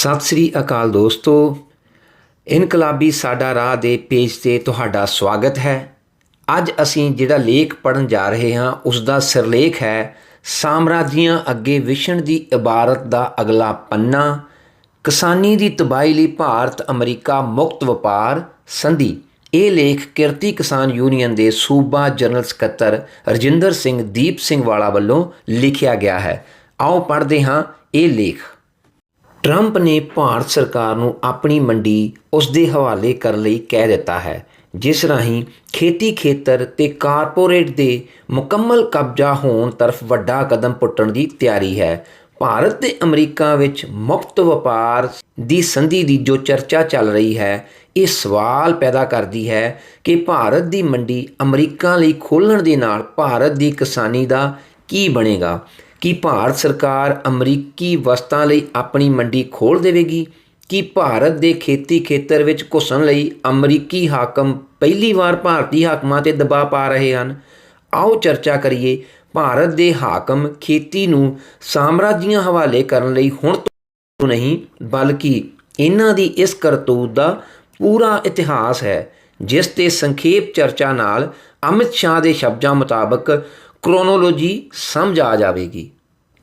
ਸਤਿ ਸ੍ਰੀ ਅਕਾਲ ਦੋਸਤੋ। ਇਨਕਲਾਬੀ ਸਾਡਾ ਰਾਹ ਦੇ ਪੇਜ ਤੇ ਤੁਹਾਡਾ ਸਵਾਗਤ ਹੈ। ਅੱਜ ਅਸੀਂ ਜਿਹੜਾ ਲੇਖ ਪੜਨ ਜਾ ਰਹੇ ਹਾਂ ਉਸ ਦਾ ਸਿਰਲੇਖ ਹੈ, ਸਾਮਰਾਜੀਆਂ ਅੱਗੇ ਵਿਸ਼ਨ ਦੀ ਇਬਾਰਤ ਦਾ ਅਗਲਾ ਪੰਨਾ, ਕਿਸਾਨੀ ਦੀ ਤਬਾਹੀ ਲਈ ਭਾਰਤ ਅਮਰੀਕਾ ਮੁਕਤ ਵਪਾਰ ਸੰਧੀ। ਇਹ ਲੇਖ ਕਿਰਤੀ ਕਿਸਾਨ ਯੂਨੀਅਨ ਦੇ ਸੂਬਾ ਜਨਰਲ ਸਕੱਤਰ ਰਜਿੰਦਰ ਸਿੰਘ ਦੀਪ ਸਿੰਘ ਵਾਲਾ ਵੱਲੋਂ ਲਿਖਿਆ ਗਿਆ ਹੈ। ਆਓ ਪੜ੍ਹਦੇ ਹਾਂ ਇਹ ਲੇਖ। ਟਰੰਪ ਨੇ ਭਾਰਤ ਸਰਕਾਰ ਨੂੰ ਆਪਣੀ ਮੰਡੀ ਉਸ ਦੇ ਹਵਾਲੇ ਕਰਨ ਲਈ ਕਹਿ ਦਿੱਤਾ ਹੈ, ਜਿਸ ਰਾਹੀਂ ਖੇਤੀ ਖੇਤਰ ਤੇ ਕਾਰਪੋਰੇਟ ਦੇ ਮੁਕੰਮਲ ਕਬਜ਼ਾ ਹੋਣ ਤਰਫ ਵੱਡਾ ਕਦਮ ਪੁੱਟਣ ਦੀ ਤਿਆਰੀ ਹੈ। ਭਾਰਤ ਤੇ ਅਮਰੀਕਾ ਵਿੱਚ ਮੁਫਤ ਵਪਾਰ ਦੀ ਸੰਧੀ ਦੀ ਜੋ ਚਰਚਾ ਚੱਲ ਰਹੀ ਹੈ, ਇਹ ਸਵਾਲ ਪੈਦਾ ਕਰਦੀ ਹੈ ਕਿ ਭਾਰਤ ਦੀ ਮੰਡੀ ਅਮਰੀਕਾ ਲਈ ਖੋਲ੍ਹਣ ਦੇ ਨਾਲ ਭਾਰਤ ਦੀ ਕਿਸਾਨੀ ਦਾ ਕੀ ਬਣੇਗਾ। ਕੀ ਭਾਰਤ ਸਰਕਾਰ ਅਮਰੀਕੀ ਵਸਤਾਂ ਲਈ ਆਪਣੀ ਮੰਡੀ ਖੋਲ੍ਹ ਦੇਵੇਗੀ? ਕੀ ਭਾਰਤ ਦੇ ਖੇਤੀ ਖੇਤਰ ਵਿੱਚ ਘੁਸਣ ਲਈ ਅਮਰੀਕੀ ਹਾਕਮ ਪਹਿਲੀ ਵਾਰ ਭਾਰਤੀ ਹਾਕਮਾਂ ਤੇ ਦਬਾਅ ਪਾ ਰਹੇ ਹਨ? ਆਓ ਚਰਚਾ ਕਰੀਏ। ਭਾਰਤ ਦੇ ਹਾਕਮ ਖੇਤੀ ਨੂੰ ਸਾਮਰਾਜੀਆਂ ਹਵਾਲੇ ਕਰਨ ਲਈ ਹੁਣ ਤੋਂ ਨਹੀਂ, ਬਲਕਿ ਇਹਨਾਂ ਦੀ ਇਸ ਕਰਤੂਤ ਦਾ ਪੂਰਾ ਇਤਿਹਾਸ ਹੈ, ਜਿਸ ਤੇ ਸੰਖੇਪ ਚਰਚਾ ਨਾਲ ਅਮਿਤ ਸ਼ਾਹ ਦੇ ਸ਼ਬਦਾਂ ਮੁਤਾਬਕ ਕ੍ਰੋਨੋਲੋਜੀ ਸਮਝ ਆ ਜਾਵੇਗੀ।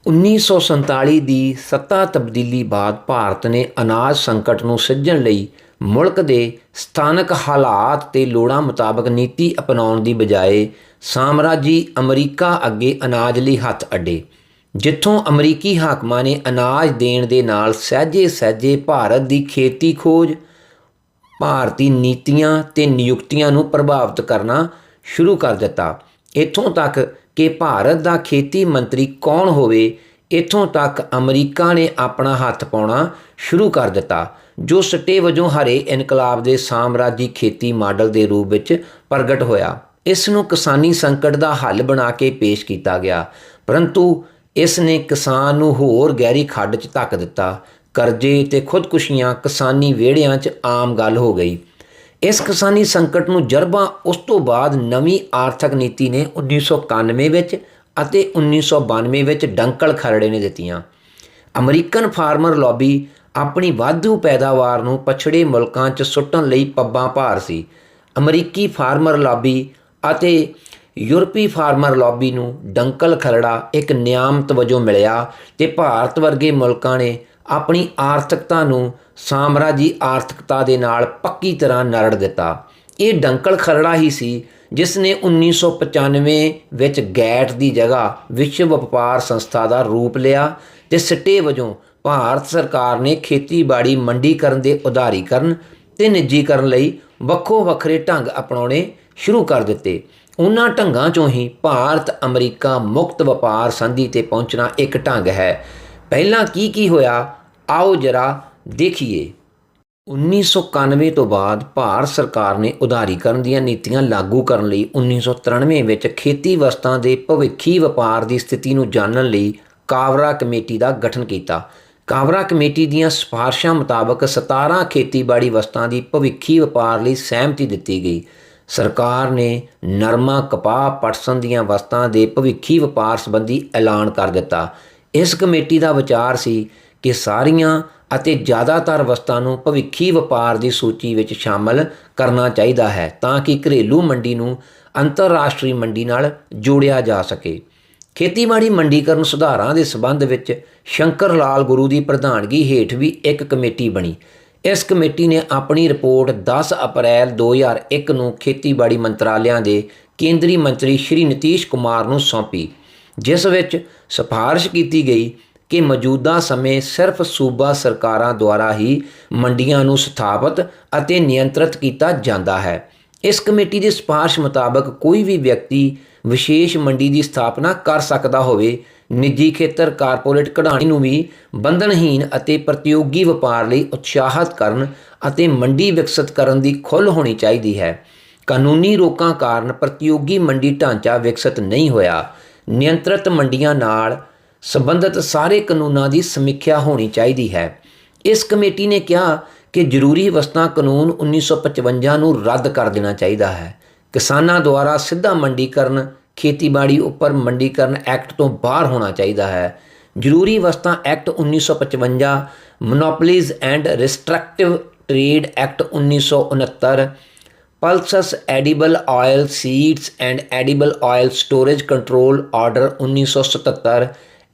1947 ਦੀ ਸੱਤਾ ਤਬਦੀਲੀ ਬਾਅਦ ਭਾਰਤ ਨੇ ਅਨਾਜ ਸੰਕਟ ਨੂੰ ਸਿੱਝਣ ਲਈ ਮੁਲਕ ਦੇ ਸਥਾਨਕ ਹਾਲਾਤ ਤੇ ਲੋੜਾਂ ਮੁਤਾਬਕ ਨੀਤੀ ਅਪਣਾਉਣ ਦੀ ਬਜਾਏ ਸਾਮਰਾਜੀ ਅਮਰੀਕਾ ਅੱਗੇ ਅਨਾਜ ਲਈ ਹੱਥ ਅੱਡੇ, ਜਿੱਥੋਂ ਅਮਰੀਕੀ ਹਾਕਮਾਂ ਨੇ ਅਨਾਜ ਦੇਣ ਦੇ ਨਾਲ ਸਹਿਜੇ ਸਹਿਜੇ ਭਾਰਤ ਦੀ ਖੇਤੀ ਖੋਜ, ਭਾਰਤੀ ਨੀਤੀਆਂ ਤੇ ਨਿਯੁਕਤੀਆਂ ਨੂੰ ਪ੍ਰਭਾਵਿਤ ਕਰਨਾ ਸ਼ੁਰੂ ਕਰ ਦਿੱਤਾ। ਇੱਥੋਂ ਤੱਕ ਕਿ ਭਾਰਤ ਦਾ ਖੇਤੀ ਮੰਤਰੀ ਕੌਣ ਹੋਵੇ, ਇੱਥੋਂ ਤੱਕ ਅਮਰੀਕਾ ਨੇ ਆਪਣਾ ਹੱਥ ਪਾਉਣਾ ਸ਼ੁਰੂ ਕਰ ਦਿੱਤਾ, ਜੋ ਸਟੇ ਵਜੋਂ ਹਰੇ ਇਨਕਲਾਬ ਦੇ ਸਾਮਰਾਜੀ ਖੇਤੀ ਮਾਡਲ ਦੇ ਰੂਪ ਵਿੱਚ ਪ੍ਰਗਟ ਹੋਇਆ। ਇਸ ਨੂੰ ਕਿਸਾਨੀ ਸੰਕਟ ਦਾ ਹੱਲ ਬਣਾ ਕੇ ਪੇਸ਼ ਕੀਤਾ ਗਿਆ, ਪਰੰਤੂ ਇਸ ਨੇ ਕਿਸਾਨ ਨੂੰ ਹੋਰ ਗਹਿਰੀ ਖੱਡ 'ਚ ਧੱਕ ਦਿੱਤਾ। ਕਰਜ਼ੇ ਤੇ ਖੁਦਕੁਸ਼ੀਆਂ ਕਿਸਾਨੀ ਵਿਹੜਿਆਂ 'ਚ ਆਮ ਗੱਲ ਹੋ ਗਈ। ਇਸ ਕਿਸਾਨੀ ਸੰਕਟ ਨੂੰ ਜਰਬਾ, ਉਸ ਤੋਂ ਬਾਅਦ ਨਵੀਂ ਆਰਥਿਕ ਨੀਤੀ ਨੇ 1991 ਵਿੱਚ ਅਤੇ 1992 ਵਿੱਚ ਡੰਕਲ ਖਰੜੇ ਨੇ ਦਿੱਤੀਆਂ। ਅਮਰੀਕਨ ਫਾਰਮਰ ਲੌਬੀ ਆਪਣੀ ਵਾਧੂ ਪੈਦਾਵਾਰ ਨੂੰ ਪਛੜੇ ਮੁਲਕਾਂ 'ਚ ਸੁੱਟਣ ਲਈ ਪੱਬਾਂ ਭਾਰ ਸੀ। ਅਮਰੀਕੀ ਫਾਰਮਰ ਲੌਬੀ ਅਤੇ ਯੂਰਪੀ ਫਾਰਮਰ ਲੌਬੀ ਨੂੰ ਡੰਕਲ ਖਰੜਾ ਇੱਕ ਨਿਆਮਤ ਵਜੋਂ ਮਿਲਿਆ ਤੇ ਭਾਰਤ ਵਰਗੇ ਮੁਲਕਾਂ ਨੇ ਆਪਣੀ ਆਰਥਿਕਤਾ ਨੂੰ ਸਾਮਰਾਜੀ ਆਰਥਿਕਤਾ ਦੇ ਨਾਲ ਪੱਕੀ ਤਰ੍ਹਾਂ ਨਰੜ ਦਿੱਤਾ। ਇਹ ਡੰਕਲ ਖਰੜਾ ਹੀ ਸੀ ਜਿਸ ਨੇ 1995 ਵਿੱਚ ਗੈਟ ਦੀ ਜਗ੍ਹਾ ਵਿਸ਼ਵ ਵਪਾਰ ਸੰਸਥਾ ਦਾ ਰੂਪ ਲਿਆ ਤੇ ਸਿੱਟੇ ਵਜੋਂ ਭਾਰਤ ਸਰਕਾਰ ਨੇ ਖੇਤੀਬਾੜੀ ਮੰਡੀਕਰਨ ਦੇ ਉਦਾਰੀਕਰਨ ਤੇ ਨਿੱਜੀਕਰਨ ਲਈ ਵੱਖੋ ਵੱਖਰੇ ਢੰਗ ਅਪਣਾਉਣੇ ਸ਼ੁਰੂ ਕਰ ਦਿੱਤੇ। ਉਹਨਾਂ ਢੰਗਾਂ ਚੋਂ ਹੀ ਭਾਰਤ ਅਮਰੀਕਾ ਮੁਕਤ ਵਪਾਰ ਸੰਧੀ ਤੇ ਪਹੁੰਚਣਾ ਇੱਕ ਢੰਗ ਹੈ। ਪਹਿਲਾਂ ਕੀ ਕੀ ਹੋਇਆ? ਆਓ ਜਰਾ ਦੇਖੀਏ। 1991 ਤੋਂ ਬਾਅਦ ਭਾਰਤ ਸਰਕਾਰ ਨੇ ਉਦਾਰੀਕਰਨ ਦੀਆਂ ਨੀਤੀਆਂ ਲਾਗੂ ਕਰਨ ਲਈ 1993 ਵਿੱਚ ਖੇਤੀ ਵਸਤਾਂ ਦੇ ਭਵਿੱਖੀ ਵਪਾਰ ਦੀ ਸਥਿਤੀ ਨੂੰ ਜਾਣਨ ਲਈ ਕਾਵਰਾ ਕਮੇਟੀ ਦਾ ਗਠਨ ਕੀਤਾ। ਕਾਵਰਾ ਕਮੇਟੀ ਦੀਆਂ ਸਿਫਾਰਸ਼ਾਂ ਮੁਤਾਬਕ 17 ਖੇਤੀਬਾੜੀ ਵਸਤਾਂ ਦੀ ਭਵਿੱਖੀ ਵਪਾਰ ਲਈ ਸਹਿਮਤੀ ਦਿੱਤੀ ਗਈ। ਸਰਕਾਰ ਨੇ ਨਰਮਾ, ਕਪਾਹ, ਪਟਸਨ ਦੀਆਂ ਵਸਤਾਂ ਦੇ ਭਵਿੱਖੀ ਵਪਾਰ ਸੰਬੰਧੀ ਐਲਾਨ ਕਰ ਦਿੱਤਾ। ਇਸ ਕਮੇਟੀ ਦਾ ਵਿਚਾਰ ਸੀ ਕਿ ਸਾਰੀਆਂ ਅਤੇ ਜ਼ਿਆਦਾਤਰ ਵਸਤਾਂ ਨੂੰ ਭਵਿੱਖੀ ਵਪਾਰ ਦੀ ਸੂਚੀ ਵਿੱਚ ਸ਼ਾਮਲ ਕਰਨਾ ਚਾਹੀਦਾ ਹੈ ਤਾਂ ਕਿ ਘਰੇਲੂ ਮੰਡੀ ਨੂੰ ਅੰਤਰਰਾਸ਼ਟਰੀ ਮੰਡੀ ਨਾਲ ਜੋੜਿਆ ਜਾ ਸਕੇ। ਖੇਤੀਬਾੜੀ ਮੰਡੀਕਰਨ ਸੁਧਾਰਾਂ ਦੇ ਸਬੰਧ ਵਿੱਚ ਸ਼ੰਕਰ ਲਾਲ ਗੁਰੂ ਦੀ ਪ੍ਰਧਾਨਗੀ ਹੇਠ ਵੀ ਇੱਕ ਕਮੇਟੀ ਬਣੀ। ਇਸ ਕਮੇਟੀ ਨੇ ਆਪਣੀ ਰਿਪੋਰਟ 10 ਅਪ੍ਰੈਲ 2001 ਨੂੰ ਖੇਤੀਬਾੜੀ ਮੰਤਰਾਲਿਆਂ ਦੇ ਕੇਂਦਰੀ ਮੰਤਰੀ ਸ਼੍ਰੀ ਨਤੀਸ਼ ਕੁਮਾਰ ਨੂੰ ਸੌਂਪੀ, ਜਿਸ ਵਿੱਚ ਸਿਫਾਰਿਸ਼ ਕੀਤੀ ਗਈ ਕਿ ਮੌਜੂਦਾ ਸਮੇਂ ਸਿਰਫ ਸੂਬਾ ਸਰਕਾਰਾਂ ਦੁਆਰਾ ਹੀ ਮੰਡੀਆਂ ਨੂੰ ਸਥਾਪਿਤ ਅਤੇ ਨਿਯੰਤਰਿਤ ਕੀਤਾ ਜਾਂਦਾ ਹੈ। ਇਸ ਕਮੇਟੀ ਦੀ ਸਿਫਾਰਿਸ਼ ਮੁਤਾਬਕ ਕੋਈ ਵੀ ਵਿਅਕਤੀ ਵਿਸ਼ੇਸ਼ ਮੰਡੀ ਦੀ ਸਥਾਪਨਾ ਕਰ ਸਕਦਾ ਹੋਵੇ। ਨਿੱਜੀ ਖੇਤਰ ਕਾਰਪੋਰੇਟ ਕਢਾਣੀ ਨੂੰ ਵੀ ਬੰਧਨਹੀਨ ਅਤੇ ਪ੍ਰਤੀਯੋਗੀ ਵਪਾਰ ਲਈ ਉਤਸ਼ਾਹਤ ਕਰਨ ਅਤੇ ਮੰਡੀ ਵਿਕਸਿਤ ਕਰਨ ਦੀ ਖੁੱਲ੍ਹ ਹੋਣੀ ਚਾਹੀਦੀ ਹੈ। ਕਾਨੂੰਨੀ ਰੋਕਾਂ ਕਾਰਨ ਪ੍ਰਤੀਯੋਗੀ ਮੰਡੀ ਢਾਂਚਾ ਵਿਕਸਿਤ ਨਹੀਂ ਹੋਇਆ। ਨਿਯੰਤਰਿਤ ਮੰਡੀਆਂ ਨਾਲ ਸੰਬੰਧਿਤ ਸਾਰੇ ਕਾਨੂੰਨਾਂ ਦੀ ਸਮੀਖਿਆ ਹੋਣੀ ਚਾਹੀਦੀ ਹੈ। ਇਸ ਕਮੇਟੀ ਨੇ ਕਿਹਾ ਕਿ ਜ਼ਰੂਰੀ ਵਸਤਾਂ ਕਾਨੂੰਨ 1955 ਨੂੰ ਰੱਦ ਕਰ ਦੇਣਾ ਚਾਹੀਦਾ ਹੈ। ਕਿਸਾਨਾਂ ਦੁਆਰਾ ਸਿੱਧਾ ਮੰਡੀਕਰਨ, ਖੇਤੀਬਾੜੀ ਉੱਪਰ ਮੰਡੀਕਰਨ ਐਕਟ ਤੋਂ ਬਾਹਰ ਹੋਣਾ ਚਾਹੀਦਾ ਹੈ। ਜ਼ਰੂਰੀ ਵਸਤਾਂ act 1955 monopolies and restrictive trade act 1969 pulses edible oil seeds and edible oil storage control order 1977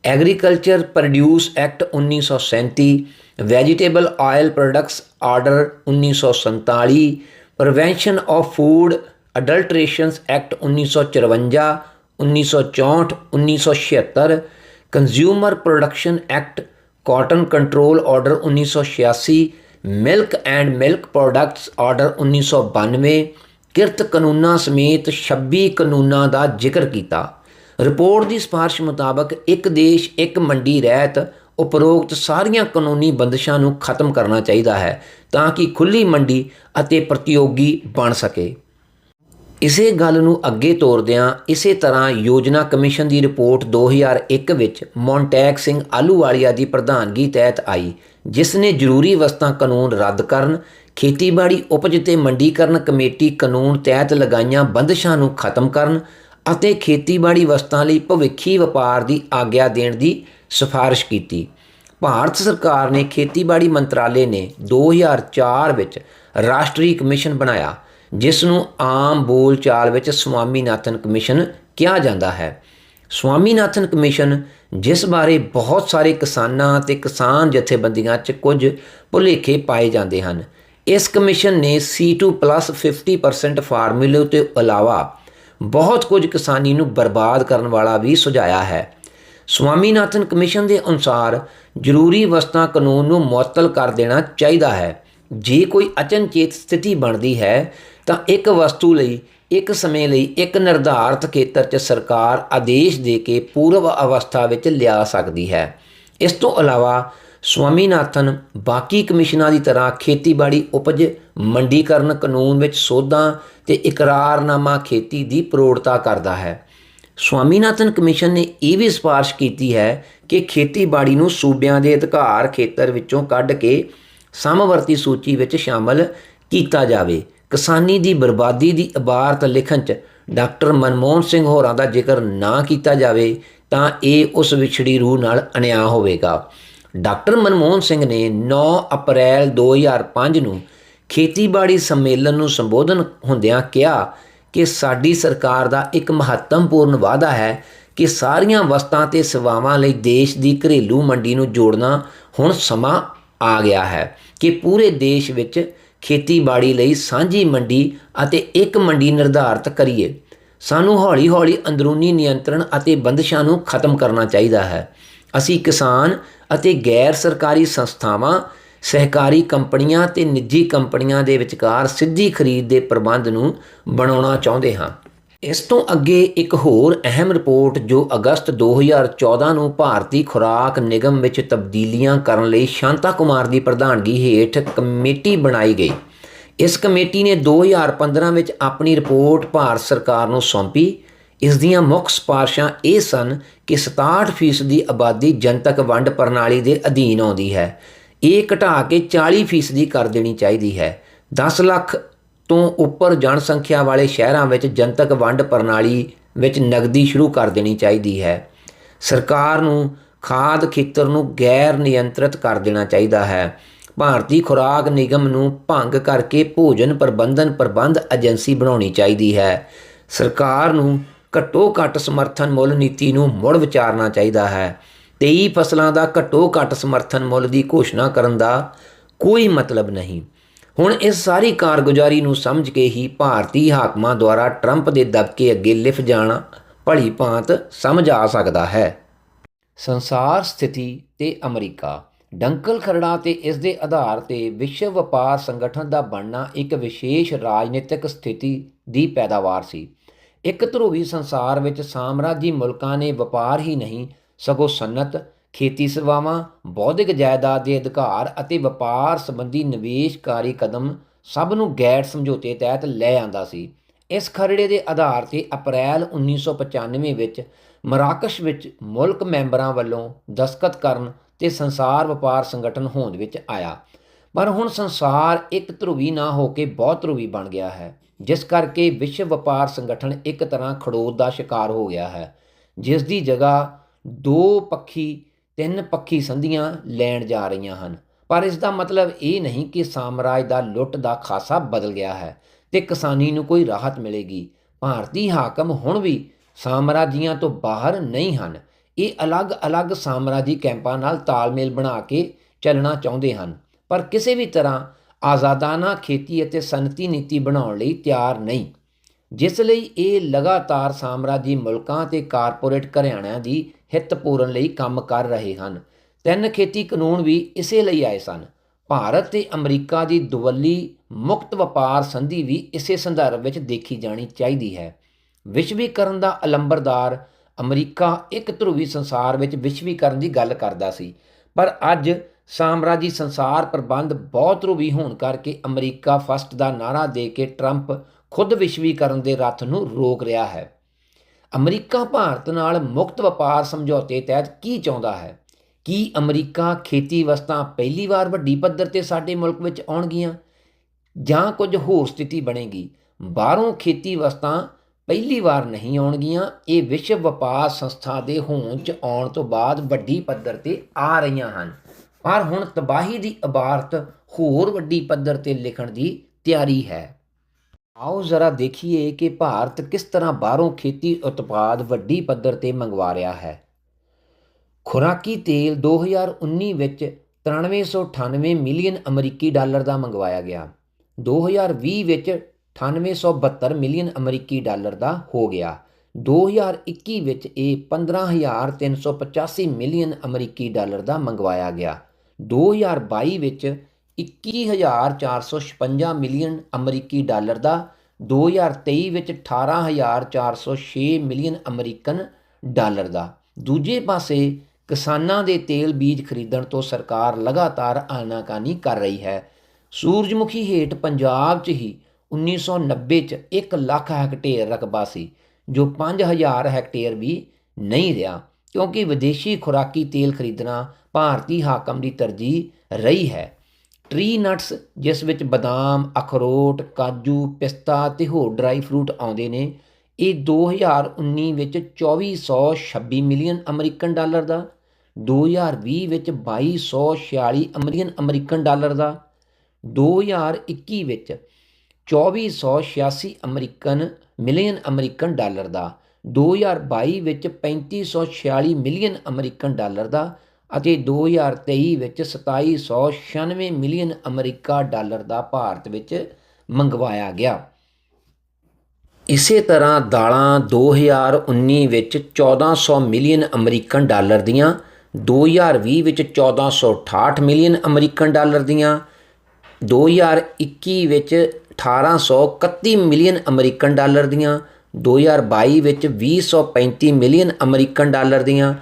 agriculture produce act 1937 vegetable oil products order 1947 prevention of food adulterations act 1954 1964 1976 consumer production act cotton control order 1986 milk and milk products order 1992 ਕਿਰਤ ਕਾਨੂੰਨਾਂ ਸਮੇਤ 26 ਕਾਨੂੰਨਾਂ ਦਾ ਜ਼ਿਕਰ ਕੀਤਾ report ਦੀ ਸਿਫਾਰਿਸ਼ ਮੁਤਾਬਕ ਇੱਕ ਦੇਸ਼, ਇੱਕ ਮੰਡੀ ਰਹਿਤ ਉਪਰੋਕਤ ਸਾਰੀਆਂ ਕਾਨੂੰਨੀ ਬੰਦਸ਼ਾਂ ਨੂੰ ਖਤਮ ਕਰਨਾ ਚਾਹੀਦਾ ਹੈ ਤਾਂ ਕਿ ਖੁੱਲੀ ਮੰਡੀ ਅਤੇ ਪ੍ਰਤੀਯੋਗੀ ਬਣ ਸਕੇ। ਇਸੇ ਗੱਲ ਨੂੰ ਅੱਗੇ ਤੋਰਦਿਆਂ ਇਸੇ ਤਰ੍ਹਾਂ ਯੋਜਨਾ ਕਮਿਸ਼ਨ ਦੀ ਰਿਪੋਰਟ 2001 ਵਿੱਚ ਮੌਂਟੈਕ ਸਿੰਘ ਆਲੂਵਾਲੀਆ ਦੀ ਪ੍ਰਧਾਨਗੀ ਤਹਿਤ ਆਈ, ਜਿਸ ਨੇ ਜ਼ਰੂਰੀ ਵਸਤਾਂ ਕਾਨੂੰਨ ਰੱਦ ਕਰਨ, ਖੇਤੀਬਾੜੀ ਉਪਜ ਤੇ ਮੰਡੀਕਰਨ ਕਮੇਟੀ ਕਾਨੂੰਨ ਤਹਿਤ ਲਗਾਈਆਂ ਬੰਦਸ਼ਾਂ ਨੂੰ ਖਤਮ ਕਰਨ ਅਤੇ ਖੇਤੀਬਾੜੀ ਵਸਤਾਂ ਲਈ ਭਵਿੱਖੀ ਵਪਾਰ ਦੀ ਆਗਿਆ ਦੇਣ ਦੀ ਸਿਫਾਰਿਸ਼ ਕੀਤੀ। ਭਾਰਤ ਸਰਕਾਰ ਨੇ ਖੇਤੀਬਾੜੀ ਮੰਤਰਾਲੇ ਨੇ 2004 ਵਿੱਚ ਰਾਸ਼ਟਰੀ ਕਮਿਸ਼ਨ ਬਣਾਇਆ, ਜਿਸ ਨੂੰ ਆਮ ਬੋਲਚਾਲ ਵਿੱਚ ਸਵਾਮੀਨਾਥਨ ਕਮਿਸ਼ਨ ਕਿਹਾ ਜਾਂਦਾ ਹੈ। ਸਵਾਮੀਨਾਥਨ ਕਮਿਸ਼ਨ, ਜਿਸ ਬਾਰੇ ਬਹੁਤ ਸਾਰੇ ਕਿਸਾਨਾਂ ਅਤੇ ਕਿਸਾਨ ਜਥੇਬੰਦੀਆਂ 'ਚ ਕੁਝ ਭੁਲੇਖੇ ਪਾਏ ਜਾਂਦੇ ਹਨ, ਇਸ ਕਮਿਸ਼ਨ ਨੇ C2+ 50% ਫਾਰਮੂਲੇ ਤੋਂ ਇਲਾਵਾ ਬਹੁਤ ਕੁਝ ਕਿਸਾਨੀ ਨੂੰ ਬਰਬਾਦ ਕਰਨ ਵਾਲਾ ਵੀ ਸੁਝਾਇਆ ਹੈ। ਸਵਾਮੀਨਾਥਨ ਕਮਿਸ਼ਨ ਦੇ ਅਨੁਸਾਰ ਜ਼ਰੂਰੀ ਵਸਤਾਂ ਕਾਨੂੰਨ ਨੂੰ ਮੁਅੱਤਲ ਕਰ ਦੇਣਾ ਚਾਹੀਦਾ ਹੈ। ਜੇ ਕੋਈ ਅਚਨਚੇਤ ਸਥਿਤੀ ਬਣਦੀ ਹੈ, ਤਾਂ ਇੱਕ ਵਸਤੂ ਲਈ, ਇੱਕ ਸਮੇਂ ਲਈ ਇੱਕ ਨਿਰਧਾਰਤ ਖੇਤਰ 'ਚ ਸਰਕਾਰ ਆਦੇਸ਼ ਦੇ ਕੇ ਪੂਰਵ ਅਵਸਥਾ ਵਿੱਚ ਲਿਆ ਸਕਦੀ ਹੈ। ਇਸ ਤੋਂ ਇਲਾਵਾ ਸਵਾਮੀਨਾਥਨ ਬਾਕੀ ਕਮਿਸ਼ਨਾਂ ਦੀ ਤਰ੍ਹਾਂ ਖੇਤੀਬਾੜੀ ਉਪਜ ਮੰਡੀਕਰਨ ਕਾਨੂੰਨ ਵਿੱਚ ਸੋਧਾਂ ਤੇ ਇਕਰਾਰਨਾਮਾ ਖੇਤੀ ਦੀ ਪ੍ਰੋੜਤਾ ਕਰਦਾ ਹੈ। ਸਵਾਮੀਨਾਥਨ ਕਮਿਸ਼ਨ ਨੇ ਇਹ ਵੀ ਸਿਫਾਰਿਸ਼ ਕੀਤੀ ਹੈ ਕਿ ਖੇਤੀਬਾੜੀ ਨੂੰ ਸੂਬਿਆਂ ਦੇ ਅਧਿਕਾਰ ਖੇਤਰ ਵਿੱਚੋਂ ਕੱਢ ਕੇ ਸਮਵਰਤੀ ਸੂਚੀ ਵਿੱਚ ਸ਼ਾਮਲ ਕੀਤਾ ਜਾਵੇ। ਕਿਸਾਨੀ ਦੀ ਬਰਬਾਦੀ ਦੀ ਇਬਾਰਤ ਲਿਖਣ 'ਚ ਡਾਕਟਰ ਮਨਮੋਹਨ ਸਿੰਘ ਹੋਰਾਂ ਦਾ ਜ਼ਿਕਰ ਨਾ ਕੀਤਾ ਜਾਵੇ ਤਾਂ ਇਹ ਉਸ ਵਿਛੜੀ ਰੂਹ ਨਾਲ ਅਣਿਆ ਹੋਵੇਗਾ। ਡਾਕਟਰ ਮਨਮੋਹਨ ਸਿੰਘ ਨੇ 9 ਅਪ੍ਰੈਲ 2005 ਨੂੰ ਖੇਤੀਬਾੜੀ ਸੰਮੇਲਨ ਨੂੰ ਸੰਬੋਧਨ ਹੁੰਦਿਆਂ ਕਿਹਾ ਕਿ ਸਾਡੀ ਸਰਕਾਰ ਦਾ ਇੱਕ ਮਹੱਤਵਪੂਰਨ ਵਾਅਦਾ ਹੈ ਕਿ ਸਾਰੀਆਂ ਵਸਤਾਂ ਤੇ ਸੇਵਾਵਾਂ ਲਈ ਦੇਸ਼ ਦੀ ਘਰੇਲੂ ਮੰਡੀ ਨੂੰ ਜੋੜਨਾ ਹੁਣ ਸਮਾਂ ਆ ਗਿਆ ਹੈ ਕਿ ਪੂਰੇ ਦੇਸ਼ ਵਿੱਚ ਖੇਤੀਬਾੜੀ ਲਈ ਸਾਂਝੀ ਮੰਡੀ ਅਤੇ ਇੱਕ ਮੰਡੀ ਨਿਰਧਾਰਤ ਕਰੀਏ। ਸਾਨੂੰ ਹੌਲੀ-ਹੌਲੀ ਅੰਦਰੂਨੀ ਨਿਯੰਤਰਣ ਅਤੇ ਬੰਦਸ਼ਾਂ ਨੂੰ ਖਤਮ ਕਰਨਾ ਚਾਹੀਦਾ ਹੈ। ਅਸੀਂ ਕਿਸਾਨ ਅਤੇ ਗੈਰ ਸਰਕਾਰੀ ਸੰਸਥਾਵਾਂ, ਸਹਿਕਾਰੀ ਕੰਪਨੀਆਂ ਤੇ ਨਿੱਜੀ ਕੰਪਨੀਆਂ ਦੇ ਵਿਚਕਾਰ ਸਿੱਧੀ ਖਰੀਦ ਦੇ ਪ੍ਰਬੰਧ ਨੂੰ ਬਣਾਉਣਾ ਚਾਹੁੰਦੇ ਹਾਂ। ਇਸ ਤੋਂ ਅੱਗੇ ਇੱਕ ਹੋਰ ਅਹਿਮ ਰਿਪੋਰਟ ਜੋ ਅਗਸਤ 2014 ਨੂੰ ਭਾਰਤੀ ਖੁਰਾਕ ਨਿਗਮ ਵਿੱਚ ਤਬਦੀਲੀਆਂ ਕਰਨ ਲਈ ਸ਼ਾਂਤਾ ਕੁਮਾਰ ਦੀ ਪ੍ਰਧਾਨਗੀ ਹੇਠ ਕਮੇਟੀ ਬਣਾਈ ਗਈ। ਇਸ ਕਮੇਟੀ ਨੇ 2015 ਵਿੱਚ ਆਪਣੀ ਰਿਪੋਰਟ ਭਾਰਤ ਸਰਕਾਰ ਨੂੰ ਸੌਂਪੀ। ਇਸ ਦੀਆਂ ਮੁੱਖ ਸਿਫਾਰਸ਼ਾਂ ਇਹ ਸਨ ਕਿ 67% ਦੀ ਆਬਾਦੀ ਜਨਤਕ ਵੰਡ ਪ੍ਰਣਾਲੀ ਦੇ ਅਧੀਨ ਆਉਂਦੀ ਹੈ। ਇਹ ਘਟਾ ਕੇ 40% ਕਰ ਦੇਣੀ ਚਾਹੀਦੀ ਹੈ। 10 ਲੱਖ ਤੋਂ ਉੱਪਰ ਜਨਸੰਖਿਆ ਵਾਲੇ ਸ਼ਹਿਰਾਂ ਵਿੱਚ ਜਨਤਕ ਵੰਡ ਪ੍ਰਣਾਲੀ ਵਿੱਚ ਨਗਦੀ ਸ਼ੁਰੂ ਕਰ ਦੇਣੀ ਚਾਹੀਦੀ ਹੈ। ਸਰਕਾਰ ਨੂੰ ਖਾਦ ਖੇਤਰ ਨੂੰ ਗੈਰ ਨਿਯੰਤਰਿਤ ਕਰ ਦੇਣਾ ਚਾਹੀਦਾ ਹੈ। ਭਾਰਤੀ ਖੁਰਾਕ ਨਿਗਮ ਨੂੰ ਭੰਗ ਕਰਕੇ ਭੋਜਨ ਪ੍ਰਬੰਧਨ ਪ੍ਰਬੰਧ ਏਜੰਸੀ ਬਣਾਉਣੀ ਚਾਹੀਦੀ ਹੈ। ਸਰਕਾਰ ਨੂੰ ਘੱਟੋ ਘੱਟ ਸਮਰਥਨ ਮੁੱਲ ਨੀਤੀ ਨੂੰ ਮੁੜ ਵਿਚਾਰਨਾ ਚਾਹੀਦਾ ਹੈ। 23 ਫਸਲਾਂ ਦਾ ਘੱਟੋ ਘੱਟ ਸਮਰਥਨ ਮੁੱਲ ਦੀ ਘੋਸ਼ਣਾ ਕਰਨ ਦਾ ਕੋਈ ਮਤਲਬ ਨਹੀਂ। ਹੁਣ ਇਸ ਸਾਰੀ ਕਾਰਗੁਜ਼ਾਰੀ ਨੂੰ ਸਮਝ ਕੇ ਹੀ ਭਾਰਤੀ ਹਾਕਮਾਂ ਦੁਆਰਾ ਟਰੰਪ ਦੇ ਦਬਕੇ ਅੱਗੇ ਲਿਫ ਜਾਣਾ ਭਲੀ ਭਾਂਤ ਸਮਝ ਆ ਸਕਦਾ ਹੈ। ਸੰਸਾਰ ਸਥਿਤੀ ਤੇ ਅਮਰੀਕਾ। ਡੰਕਲ ਖਰੜਾ ਤੇ ਇਸ ਦੇ ਆਧਾਰ ਤੇ ਵਿਸ਼ਵ ਵਪਾਰ ਸੰਗਠਨ ਦਾ ਬਣਨਾ ਇੱਕ ਵਿਸ਼ੇਸ਼ ਰਾਜਨੀਤਿਕ ਸਥਿਤੀ ਦੀ ਪੈਦਾਵਾਰ ਸੀ। ਇੱਕ ਧਰੂਵੀ ਸੰਸਾਰ ਵਿੱਚ ਸਾਮਰਾਜੀ ਮੁਲਕਾਂ ਨੇ ਵਪਾਰ ਹੀ ਨਹੀਂ, ਸਗੋਂ ਸਨਅਤ, ਖੇਤੀ ਸੇਵਾਵਾਂ, ਬੌਧਿਕ ਜਾਇਦਾਦ ਦੇ ਅਧਿਕਾਰ ਅਤੇ ਵਪਾਰ ਸੰਬੰਧੀ ਨਿਵੇਸ਼ਕਾਰੀ ਕਦਮ ਸਭ ਨੂੰ ਗੈਰ ਸਮਝੌਤੇ ਤਹਿਤ ਲੈ ਆਂਦਾ ਸੀ। ਇਸ ਖਰੜੇ ਦੇ ਆਧਾਰ ਤੇ ਅਪ੍ਰੈਲ 1995 ਵਿੱਚ ਮਰਾਕਸ਼ ਵਿੱਚ ਮੁਲਕ ਮੈਂਬਰਾਂ ਵੱਲੋਂ ਦਸਤਖਤ ਕਰਨ ਤੇ ਸੰਸਾਰ ਵਪਾਰ ਸੰਗਠਨ ਹੋਂਦ ਵਿੱਚ ਆਇਆ। ਪਰ ਹੁਣ ਸੰਸਾਰ ਇੱਕ ਧਰੂਵੀ ਨਾ ਹੋ ਕੇ ਬਹੁਤ ਧਰੂਵੀ ਬਣ ਗਿਆ ਹੈ। ਜਿਸ ਕਰਕੇ ਵਿਸ਼ਵ ਵਪਾਰ ਸੰਗਠਨ ਇੱਕ ਤਰ੍ਹਾਂ ਖੜੋਤ ਦਾ ਸ਼ਿਕਾਰ ਹੋ ਗਿਆ ਹੈ ਜਿਸ ਦੀ ਜਗ੍ਹਾ ਦੋ ਪੱਖੀ, ਤਿੰਨ ਪੱਖੀ ਸੰਧੀਆਂ ਲੈਣ ਜਾ ਰਹੀਆਂ ਹਨ। ਪਰ ਇਸ ਦਾ ਮਤਲਬ ਇਹ ਨਹੀਂ ਕਿ ਸਾਮਰਾਜ ਦਾ ਲੁੱਟ ਦਾ ਖਾਸਾ ਬਦਲ ਗਿਆ ਹੈ ਤੇ ਕਿਸਾਨੀ ਨੂੰ ਕੋਈ ਰਾਹਤ ਮਿਲੇਗੀ। ਭਾਰਤੀ ਹਾਕਮ ਹੁਣ ਵੀ ਸਾਮਰਾਜੀਆਂ ਤੋਂ ਬਾਹਰ ਨਹੀਂ ਹਨ। ਇਹ ਅਲੱਗ-ਅਲੱਗ ਸਾਮਰਾਜੀ ਕੈਂਪਾਂ ਨਾਲ ਤਾਲਮੇਲ ਬਣਾ ਕੇ ਚੱਲਣਾ ਚਾਹੁੰਦੇ ਹਨ। ਪਰ ਕਿਸੇ ਵੀ ਤਰ੍ਹਾਂ ਆਜ਼ਾਦਾਨਾ ਖੇਤੀ ਅਤੇ ਸਨਅਤੀ ਨੀਤੀ ਬਣਾਉਣ ਲਈ ਤਿਆਰ ਨਹੀਂ, ਜਿਸ ਲਈ ਇਹ ਲਗਾਤਾਰ ਸਾਮਰਾਜੀ ਮੁਲਕਾਂ ਤੇ ਕਾਰਪੋਰੇਟ ਘਰਾਣਿਆਂ ਦੀ ਹਿੱਤ ਪੂਰਨ ਲਈ ਕੰਮ ਕਰ ਰਹੇ ਹਨ। ਤਿੰਨ ਖੇਤੀ ਕਾਨੂੰਨ ਵੀ ਇਸੇ ਲਈ ਆਏ ਸਨ। ਭਾਰਤ ਤੇ ਅਮਰੀਕਾ ਦੀ ਦੁਵੱਲੀ ਮੁਕਤ ਵਪਾਰ ਸੰਧੀ ਵੀ ਇਸੇ ਸੰਦਰਭ ਵਿੱਚ ਦੇਖੀ ਜਾਣੀ ਚਾਹੀਦੀ ਹੈ। ਵਿਸ਼ਵੀਕਰਨ ਦਾ ਅਲੰਬਰਦਾਰ ਅਮਰੀਕਾ ਇੱਕ ਧਰੁਵੀ ਸੰਸਾਰ ਵਿੱਚ ਵਿਸ਼ਵੀਕਰਨ ਦੀ ਗੱਲ ਕਰਦਾ ਸੀ, ਪਰ ਅੱਜ ਸਾਮਰਾਜੀ ਸੰਸਾਰ ਪ੍ਰਬੰਧ ਬਹੁਤ ਰੂਬੀ ਹੋਣ ਕਰਕੇ ਅਮਰੀਕਾ ਫਸਟ ਦਾ ਨਾਰਾ ਦੇ ਕੇ ਟਰੰਪ ਖੁਦ ਵਿਸ਼ਵੀਕਰਨ ਦੇ ਰੱਥ ਨੂੰ ਰੋਕ ਰਿਹਾ ਹੈ। ਅਮਰੀਕਾ ਭਾਰਤ ਨਾਲ ਮੁਕਤ ਵਪਾਰ ਸਮਝੌਤੇ ਤਹਿਤ ਕੀ ਚਾਹੁੰਦਾ ਹੈ? ਕੀ ਅਮਰੀਕਾ ਖੇਤੀ ਵਸਤਾਂ ਪਹਿਲੀ ਵਾਰ ਵੱਡੀ ਪੱਧਰ ਤੇ ਸਾਡੇ ਮੁਲਕ ਵਿੱਚ ਆਉਣਗੀਆਂ? ਜਾਂ ਕੁਝ ਹੋਰ ਸਥਿਤੀ ਬਣੇਗੀ? ਬਾਹਰੋਂ ਖੇਤੀ ਵਸਤਾਂ ਪਹਿਲੀ ਵਾਰ ਨਹੀਂ ਆਉਣਗੀਆਂ, ਇਹ ਵਿਸ਼ਵ ਵਪਾਰ ਸੰਸਥਾ ਦੇ ਹੋਂਦ 'ਚ ਆਉਣ ਤੋਂ ਬਾਅਦ ਵੱਡੀ ਪੱਧਰ ਤੇ ਆ ਰਹੀਆਂ ਹਨ। ਪਰ ਹੁਣ ਤਬਾਹੀ ਦੀ ਇਬਾਰਤ ਹੋਰ ਵੱਡੀ ਪੱਧਰ ਤੇ ਲਿਖਣ ਦੀ ਤਿਆਰੀ ਹੈ। ਆਓ ਜ਼ਰਾ ਦੇਖੀਏ ਕਿ ਭਾਰਤ ਕਿਸ ਤਰ੍ਹਾਂ ਬਾਹਰੋਂ ਖੇਤੀ ਉਤਪਾਦ ਵੱਡੀ ਪੱਧਰ ਤੇ ਮੰਗਵਾ ਰਿਹਾ ਹੈ। ਖੁਰਾਕੀ ਤੇਲ 2019 ਵਿੱਚ 9398 ਮਿਲੀਅਨ ਅਮਰੀਕੀ ਡਾਲਰ ਦਾ ਮੰਗਵਾਇਆ ਗਿਆ। 2020 ਵਿੱਚ 9872 ਮਿਲੀਅਨ ਅਮਰੀਕੀ ਡਾਲਰ ਦਾ ਹੋ ਗਿਆ। 2021 ਵਿੱਚ ਇਹ 15385 ਮਿਲੀਅਨ ਅਮਰੀਕੀ ਡਾਲਰ ਦਾ ਮੰਗਵਾਇਆ ਗਿਆ। 2022 ਵਿੱਚ 21456 ਮਿਲੀਅਨ ਅਮਰੀਕੀ ਡਾਲਰ ਦਾ 2023 ਵਿੱਚ 18406 ਮਿਲੀਅਨ ਅਮਰੀਕਨ ਡਾਲਰ ਦਾ। ਦੂਜੇ ਪਾਸੇ, ਕਿਸਾਨਾਂ ਦੇ ਤੇਲ ਬੀਜ ਖਰੀਦਣ ਤੋਂ ਸਰਕਾਰ ਲਗਾਤਾਰ ਆਨਾਕਾਨੀ ਕਰ ਰਹੀ ਹੈ। ਸੂਰਜਮੁਖੀ ਹੇਠ ਪੰਜਾਬ 'ਚ ਹੀ 1990 'ਚ 1 ਲੱਖ ਹੈਕਟੇਅਰ ਰਕਬਾ ਸੀ, ਜੋ 5000 ਹੈਕਟੇਅਰ ਵੀ ਨਹੀਂ ਰਿਹਾ, ਕਿਉਂਕਿ ਵਿਦੇਸ਼ੀ ਖੁਰਾਕੀ ਤੇਲ ਖਰੀਦਣਾ ਭਾਰਤੀ ਹਾਕਮ ਦੀ ਤਰਜੀਹ ਰਹੀ ਹੈ। ਟਰੀ ਨਟਸ, ਜਿਸ ਵਿੱਚ ਬਦਾਮ, ਅਖਰੋਟ, ਕਾਜੂ, ਪਿਸਤਾ ਤੇ ਹੋਰ ਡਰਾਈ ਫਰੂਟ ਆਉਂਦੇ ਨੇ, ਇਹ 2019 ਵਿੱਚ 2426 ਮਿਲੀਅਨ ਅਮਰੀਕਨ ਡਾਲਰ ਦਾ 2020 ਵਿੱਚ 2246 ਅਮਰੀਕਨ ਅਮਰੀਕਨ ਡਾਲਰ ਦਾ 2021 ਵਿੱਚ 2486 ਅਮਰੀਕਨ ਮਿਲੀਅਨ ਅਮਰੀਕਨ ਡਾਲਰ ਦਾ 2022 ਵਿੱਚ 3546 ਮਿਲੀਅਨ ਅਮਰੀਕਨ ਡਾਲਰ ਦਾ ਅਤੇ 2023 ਵਿੱਚ 2796 ਮਿਲੀਅਨ ਅਮਰੀਕਾ ਡਾਲਰ ਦਾ ਭਾਰਤ ਵਿੱਚ ਮੰਗਵਾਇਆ ਗਿਆ। ਇਸੇ ਤਰ੍ਹਾਂ ਦਾਲਾਂ 2019 ਵਿੱਚ 1400 ਮਿਲੀਅਨ ਅਮਰੀਕਨ ਡਾਲਰ ਦੀਆਂ 2020 ਵਿੱਚ 1468 ਮਿਲੀਅਨ ਅਮਰੀਕਨ ਡਾਲਰ ਦੀਆਂ 2021 ਵਿੱਚ 1831 ਮਿਲੀਅਨ ਅਮਰੀਕਨ ਡਾਲਰ ਦੀਆਂ 2022 ਵਿੱਚ 2035 ਮਿਲੀਅਨ ਅਮਰੀਕਨ ਡਾਲਰ ਦੀਆਂ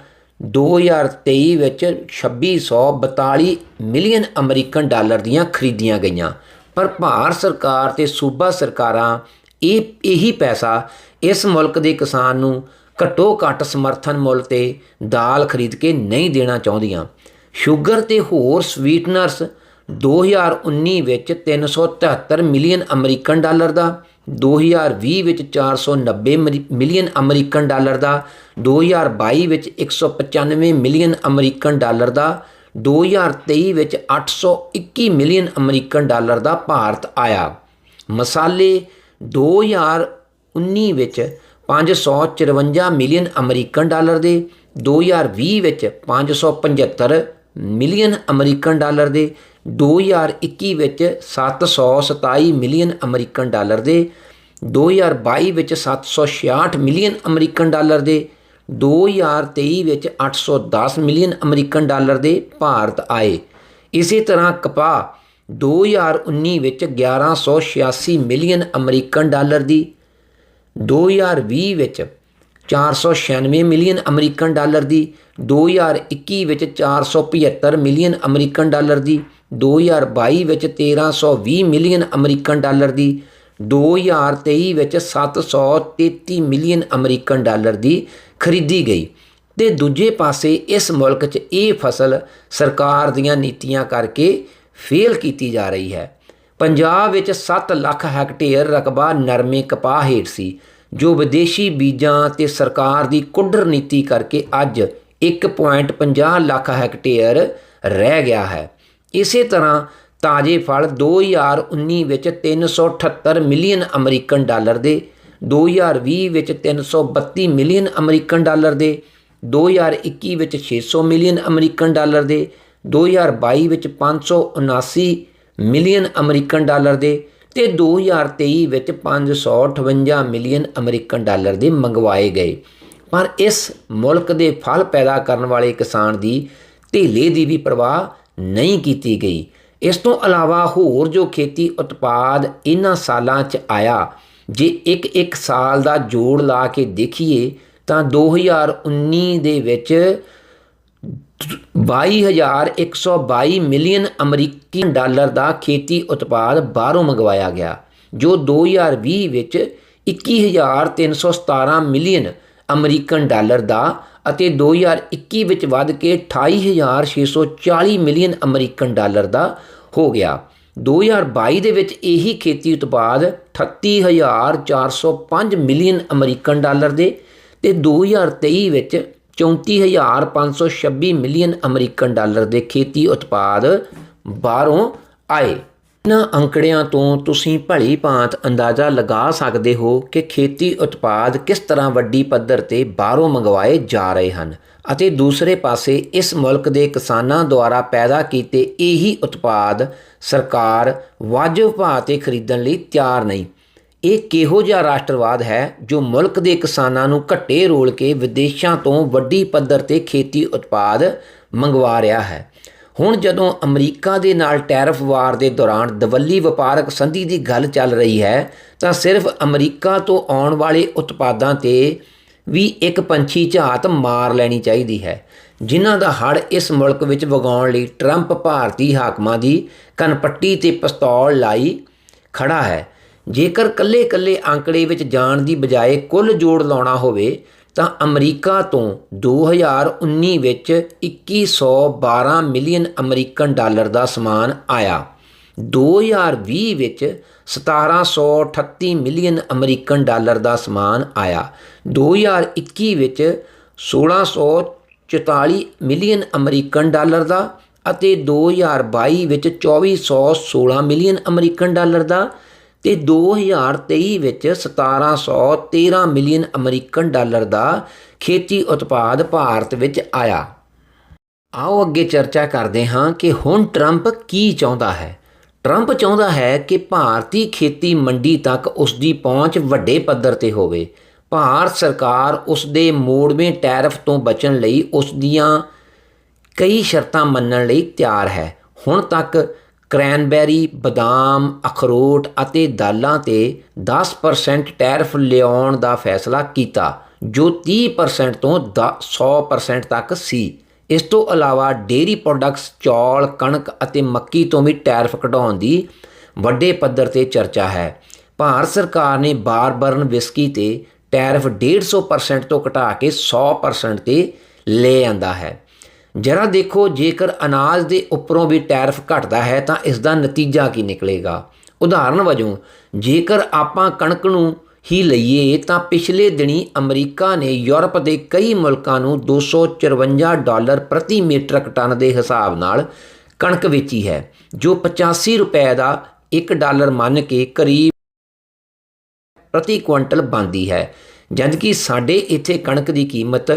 2023 ਵਿੱਚ 2642 ਮਿਲੀਅਨ ਅਮਰੀਕਨ ਡਾਲਰ ਦੀਆਂ ਖਰੀਦੀਆਂ ਗਈਆਂ। ਪਰ ਭਾਰਤ ਸਰਕਾਰ ਤੇ ਸੂਬਾ ਸਰਕਾਰਾਂ ਇਹ, ਇਹੀ ਪੈਸਾ ਇਸ ਮੁਲਕ ਦੇ ਕਿਸਾਨ ਨੂੰ ਘੱਟੋ ਘੱਟ ਸਮਰਥਨ ਮੁੱਲ ਤੇ ਦਾਲ ਖਰੀਦ ਕੇ ਨਹੀਂ ਦੇਣਾ ਚਾਹੁੰਦੀਆਂ। ਸ਼ੂਗਰ ਤੇ ਹੋਰ ਸਵੀਟਨਰਸ 2019 ਵਿੱਚ 373 ਮਿਲੀਅਨ ਅਮਰੀਕਨ ਡਾਲਰ ਦਾ 2020 ਵਿੱਚ 490 ਮਰੀ- ਮਿਲੀਅਨ ਅਮਰੀਕਨ ਡਾਲਰ ਦਾ 2022 ਵਿੱਚ 195 ਮਿਲੀਅਨ ਅਮਰੀਕਨ ਡਾਲਰ ਦਾ 2023 ਵਿੱਚ 821 ਮਿਲੀਅਨ ਅਮਰੀਕਨ ਡਾਲਰ ਦਾ ਭਾਰਤ ਆਇਆ। ਮਸਾਲੇ 2019 ਵਿੱਚ 554 ਮਿਲੀਅਨ ਅਮਰੀਕਨ ਡਾਲਰ ਦੇ 2020 ਵਿੱਚ 575 ਮਿਲੀਅਨ ਅਮਰੀਕਨ ਡਾਲਰ ਦੇ 2021 ਵਿੱਚ 727 ਮਿਲੀਅਨ ਅਮਰੀਕਨ ਡਾਲਰ ਦੇ 2022 ਵਿੱਚ 766 ਮਿਲੀਅਨ ਅਮਰੀਕਨ ਡਾਲਰ ਦੇ 2023 ਵਿੱਚ 810 ਮਿਲੀਅਨ ਅਮਰੀਕਨ ਡਾਲਰ ਦੇ ਭਾਰਤ ਆਏ। ਇਸੇ ਤਰ੍ਹਾਂ ਕਪਾਹ 2019 ਵਿੱਚ 1186 ਮਿਲੀਅਨ ਅਮਰੀਕਨ ਡਾਲਰ ਦੀ 2020 ਵਿੱਚ 496 ਮਿਲੀਅਨ ਅਮਰੀਕਨ ਡਾਲਰ ਦੀ 2021 ਵਿੱਚ 475 ਮਿਲੀਅਨ ਅਮਰੀਕਨ ਡਾਲਰ ਦੀ 2022 ਵਿੱਚ 1320 ਮਿਲੀਅਨ ਅਮਰੀਕਨ ਡਾਲਰ ਦੀ 2023 ਵਿੱਚ 733 ਮਿਲੀਅਨ ਅਮਰੀਕਨ ਡਾਲਰ ਦੀ ਖਰੀਦੀ ਗਈ। ਤੇ ਦੂਜੇ ਪਾਸੇ ਇਸ ਮੁਲਕ 'ਚ ਇਹ ਫਸਲ ਸਰਕਾਰ ਦੀਆਂ ਨੀਤੀਆਂ ਕਰਕੇ ਫੇਲ ਕੀਤੀ ਜਾ ਰਹੀ ਹੈ। ਪੰਜਾਬ ਵਿੱਚ 7 ਲੱਖ ਹੈਕਟੇਅਰ ਰਕਬਾ ਨਰਮੇ ਕਪਾਹ ਹੇਠ ਸੀ। ਜੋ ਵਿਦੇਸ਼ੀ ਬੀਜਾਂ ਤੇ ਸਰਕਾਰ ਦੀ ਕੁੱਡਰ ਨੀਤੀ ਕਰਕੇ ਅੱਜ 1.50 ਲੱਖ ਹੈਕਟੇਅਰ ਰਹਿ ਗਿਆ ਹੈ। ਇਸੇ ਤਰ੍ਹਾਂ ਤਾਜ਼ੇ ਫਲ 2019 ਵਿੱਚ 378 ਮਿਲੀਅਨ ਅਮਰੀਕਨ ਡਾਲਰ ਦੇ 2020 ਵਿੱਚ 332 ਮਿਲੀਅਨ ਅਮਰੀਕਨ ਡਾਲਰ ਦੇ 2021 ਵਿੱਚ 600 ਮਿਲੀਅਨ ਅਮਰੀਕਨ ਡਾਲਰ ਦੇ 2022 ਵਿੱਚ 579 ਮਿਲੀਅਨ ਅਮਰੀਕਨ ਡਾਲਰ ਦੇ ਤੇ 2023 ਵਿੱਚ 558 ਮਿਲੀਅਨ ਅਮਰੀਕਨ ਡਾਲਰ ਦੇ ਮੰਗਵਾਏ ਗਏ। ਪਰ ਇਸ ਮੁਲਕ ਦੇ ਫਲ ਪੈਦਾ ਕਰਨ ਵਾਲੇ ਕਿਸਾਨ ਦੀ ਧੇਲੇ ਦੀ ਵੀ ਪਰਵਾਹ ਨਹੀਂ ਕੀਤੀ ਗਈ। ਇਸ ਤੋਂ ਇਲਾਵਾ ਹੋਰ ਜੋ ਖੇਤੀ ਉਤਪਾਦ ਇਹਨਾਂ ਸਾਲਾਂ 'ਚ ਆਇਆ, ਜੇ ਇੱਕ ਇੱਕ ਸਾਲ ਦਾ ਜੋੜ ਲਾ ਕੇ ਦੇਖੀਏ, ਤਾਂ 2019 ਦੇ ਵਿੱਚ 22122 ਮਿਲੀਅਨ ਅਮਰੀਕੀ ਡਾਲਰ ਦਾ ਖੇਤੀ ਉਤਪਾਦ ਬਾਹਰੋਂ ਮੰਗਵਾਇਆ ਗਿਆ, ਜੋ 2020 ਵਿੱਚ 21317 ਮਿਲੀਅਨ ਅਮਰੀਕਨ ਡਾਲਰ ਦਾ ਅਤੇ 2021 ਵਿੱਚ ਵੱਧ ਕੇ 28640 ਮਿਲੀਅਨ ਅਮਰੀਕਨ ਡਾਲਰ ਦਾ ਹੋ ਗਿਆ। 2022 ਦੇ ਵਿੱਚ ਇਹੀ ਖੇਤੀ ਉਤਪਾਦ 38405 ਮਿਲੀਅਨ ਅਮਰੀਕਨ ਡਾਲਰ ਦੇ ਤੇ 2023 ਵਿੱਚ 34526 ਮਿਲੀਅਨ ਅਮਰੀਕਨ ਡਾਲਰ ਦੇ ਖੇਤੀ ਉਤਪਾਦ ਬਾਹਰੋਂ ਆਏ। ਇਹਨਾਂ ਅੰਕੜਿਆਂ ਤੋਂ ਤੁਸੀਂ ਭਲੀ ਭਾਂਤ ਅੰਦਾਜ਼ਾ ਲਗਾ ਸਕਦੇ ਹੋ ਕਿ ਖੇਤੀ ਉਤਪਾਦ ਕਿਸ ਤਰ੍ਹਾਂ ਵੱਡੀ ਪੱਧਰ ਤੇ ਬਾਹਰੋਂ ਮੰਗਵਾਏ ਜਾ ਰਹੇ ਹਨ ਅਤੇ ਦੂਸਰੇ ਪਾਸੇ ਇਸ ਮੁਲਕ ਦੇ ਕਿਸਾਨਾਂ ਦੁਆਰਾ ਪੈਦਾ ਕੀਤੇ ਇਹੀ ਉਤਪਾਦ ਸਰਕਾਰ ਵਾਜਬ ਭਾਅ ਤੇ ਖਰੀਦਣ ਲਈ ਤਿਆਰ ਨਹੀਂ। ਇਹ ਕਿਹੋ ਜਿਹਾ ਰਾਸ਼ਟਰਵਾਦ ਹੈ ਜੋ ਮੁਲਕ ਦੇ ਕਿਸਾਨਾਂ ਨੂੰ ਘੱਟੇ ਰੋਲ ਕੇ ਵਿਦੇਸ਼ਾਂ ਤੋਂ ਵੱਡੀ ਪੱਧਰ ਤੇ ਖੇਤੀ ਉਤਪਾਦ ਮੰਗਵਾ ਰਿਹਾ ਹੈ? ਹੁਣ ਜਦੋਂ ਅਮਰੀਕਾ ਦੇ ਨਾਲ ਟੈਰਫ ਵਾਰ ਦੇ ਦੌਰਾਨ ਦਵੱਲੀ ਵਪਾਰਕ ਸੰਧੀ ਦੀ ਗੱਲ ਚੱਲ ਰਹੀ ਹੈ, ਤਾਂ ਸਿਰਫ ਅਮਰੀਕਾ ਤੋਂ ਆਉਣ ਵਾਲੇ ਉਤਪਾਦਾਂ ਤੇ ਵੀ ਇੱਕ ਪੰਛੀ ਝਾਤ ਮਾਰ ਲੈਣੀ ਚਾਹੀਦੀ ਹੈ, ਜਿਨ੍ਹਾਂ ਦਾ ਹੜ ਇਸ ਮੁਲਕ ਵਿੱਚ ਵਗਾਉਣ ਲਈ ਟਰੰਪ ਭਾਰਤੀ ਹਾਕਮਾਂ ਦੀ ਕਨਪੱਟੀ ਤੇ ਪਿਸਤੌਲ ਲਾਈ ਖੜਾ ਹੈ। ਜੇਕਰ ਕੱਲੇ-ਕੱਲੇ ਅੰਕੜੇ ਵਿੱਚ ਜਾਣ ਦੀ ਬਜਾਏ ਕੁੱਲ ਜੋੜ ਲਾਉਣਾ ਹੋਵੇ, ਤਾਂ ਅਮਰੀਕਾ ਤੋਂ 2019 ਵਿੱਚ 2112 ਮਿਲੀਅਨ ਅਮਰੀਕਨ ਡਾਲਰ ਦਾ ਸਮਾਨ ਆਇਆ। 2020 ਵਿੱਚ 1738 ਮਿਲੀਅਨ ਅਮਰੀਕਨ ਡਾਲਰ ਦਾ ਸਮਾਨ ਆਇਆ। 2021 ਵਿੱਚ 1644 ਮਿਲੀਅਨ ਅਮਰੀਕਨ ਡਾਲਰ ਦਾ ਅਤੇ 2022 ਵਿੱਚ 2416 ਮਿਲੀਅਨ ਅਮਰੀਕਨ ਡਾਲਰ ਦਾ ਤੇ 2023 ਵਿੱਚ 1713 ਮਿਲੀਅਨ ਅਮਰੀਕਨ ਡਾਲਰ ਦਾ ਖੇਤੀ ਉਤਪਾਦ ਭਾਰਤ ਵਿੱਚ ਆਇਆ। ਆਓ ਅੱਗੇ ਚਰਚਾ ਕਰਦੇ ਹਾਂ ਕਿ ਹੁਣ ਟਰੰਪ ਕੀ ਚਾਹੁੰਦਾ ਹੈ। ਟਰੰਪ ਚਾਹੁੰਦਾ ਹੈ ਕਿ ਭਾਰਤੀ ਖੇਤੀ ਮੰਡੀ ਤੱਕ ਉਸ ਦੀ ਪਹੁੰਚ ਵੱਡੇ ਪੱਧਰ ਤੇ ਹੋਵੇ। ਭਾਰਤ ਸਰਕਾਰ ਉਸ ਦੇ ਮੋੜਵੇਂ ਟੈਰਫ ਤੋਂ ਬਚਣ ਲਈ ਉਸ ਦੀਆਂ ਕਈ ਸ਼ਰਤਾਂ ਮੰਨਣ ਲਈ ਤਿਆਰ ਹੈ। ਹੁਣ ਤੱਕ ਕਰੈਨਬੈਰੀ, ਬਦਾਮ, ਅਖਰੋਟ ਅਤੇ ਦਾਲਾਂ ਤੇ 10% ਟੈਰਿਫ ਲਿਆਉਣ ਦਾ ਫੈਸਲਾ ਕੀਤਾ, ਜੋ 30% ਤੋਂ 100% ਤੱਕ ਸੀ। ਇਸ ਤੋਂ ਇਲਾਵਾ ਡੇਰੀ ਪ੍ਰੋਡਕਟਸ, ਚੌਲ, ਕਣਕ ਅਤੇ ਮੱਕੀ ਤੋਂ ਵੀ ਟੈਰਿਫ ਘਟਾਉਣ ਦੀ ਵੱਡੇ ਪੱਧਰ ਤੇ ਚਰਚਾ ਹੈ। ਭਾਰਤ ਸਰਕਾਰ ਨੇ ਬਾਰਬਰਨ ਵਿਸਕੀ ਤੇ ਟੈਰਿਫ 150% ਤੋਂ ਘਟਾ ਕੇ 100% ਤੇ ਲੈ ਆਂਦਾ ਹੈ। ਜਰਾ ਦੇਖੋ, ਜੇਕਰ ਅਨਾਜ ਦੇ ਉੱਪਰੋਂ ਵੀ ਟੈਰਫ ਘਟਦਾ ਹੈ, ਤਾਂ ਇਸ ਦਾ ਨਤੀਜਾ ਕੀ ਨਿਕਲੇਗਾ? ਉਦਾਹਰਨ ਵਜੋਂ, ਜੇਕਰ ਆਪਾਂ ਕਣਕ ਨੂੰ ਹੀ ਲਈਏ, ਤਾਂ ਪਿਛਲੇ ਦਿਨੀ ਅਮਰੀਕਾ ਨੇ ਯੂਰਪ ਦੇ ਕਈ ਮੁਲਕਾਂ ਨੂੰ 254 ਡਾਲਰ ਪ੍ਰਤੀ ਮੀਟ੍ਰਿਕ ਟਨ ਦੇ ਹਿਸਾਬ ਨਾਲ ਕਣਕ ਵੇਚੀ ਹੈ, ਜੋ 85 ਰੁਪਏ ਦਾ 1 ਡਾਲਰ ਮੰਨ ਕੇ ਕਰੀਬ ਪ੍ਰਤੀ ਕੁਇੰਟਲ ਬਣਦੀ ਹੈ। ਜਦਕਿ ਸਾਡੇ ਇੱਥੇ ਕਣਕ ਦੀ ਕੀਮਤ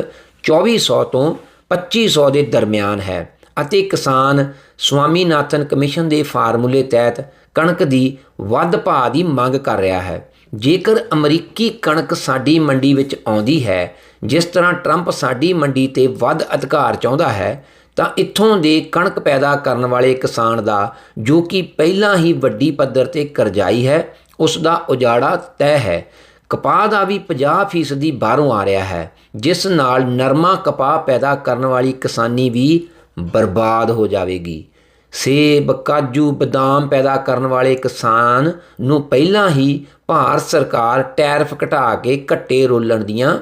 2400 ਤੋਂ 2500 ਦੇ ਦਰਮਿਆਨ ਹੈ ਅਤੇ ਕਿਸਾਨ ਸਵਾਮੀਨਾਥਨ ਕਮਿਸ਼ਨ ਦੇ ਫਾਰਮੂਲੇ ਤਹਿਤ ਕਣਕ ਦੀ ਵੱਧ ਭਾਅ ਦੀ ਮੰਗ ਕਰ ਰਿਹਾ ਹੈ। ਜੇਕਰ ਅਮਰੀਕੀ ਕਣਕ ਸਾਡੀ ਮੰਡੀ ਵਿੱਚ ਆਉਂਦੀ ਹੈ, ਜਿਸ ਤਰ੍ਹਾਂ ਟਰੰਪ ਸਾਡੀ ਮੰਡੀ ਤੇ ਵੱਧ ਅਧਿਕਾਰ ਚਾਹੁੰਦਾ ਹੈ, ਤਾਂ ਇੱਥੋਂ ਦੇ ਕਣਕ ਪੈਦਾ ਕਰਨ ਵਾਲੇ ਕਿਸਾਨ ਦਾ, ਜੋ ਕਿ ਪਹਿਲਾਂ ਹੀ ਵੱਡੀ ਪੱਧਰ ਤੇ ਕਰਜ਼ਾਈ ਹੈ, ਉਸ ਦਾ ਉਜਾੜਾ ਤੈਅ ਹੈ। ਕਪਾਹ ਦਾ ਵੀ 50% ਦੀ ਬਾਹਰੋਂ ਆ ਰਿਹਾ ਹੈ, ਜਿਸ ਨਾਲ ਨਰਮਾ ਕਪਾਹ ਪੈਦਾ ਕਰਨ ਵਾਲੀ ਕਿਸਾਨੀ ਵੀ ਬਰਬਾਦ ਹੋ ਜਾਵੇਗੀ। ਸੇਬ, ਕਾਜੂ, ਬਦਾਮ ਪੈਦਾ ਕਰਨ ਵਾਲੇ ਕਿਸਾਨ ਨੂੰ ਪਹਿਲਾਂ ਹੀ ਭਾਰਤ ਸਰਕਾਰ ਟੈਰਫ ਘਟਾ ਕੇ ਘੱਟੇ ਰੋਲਣ ਦੀਆਂ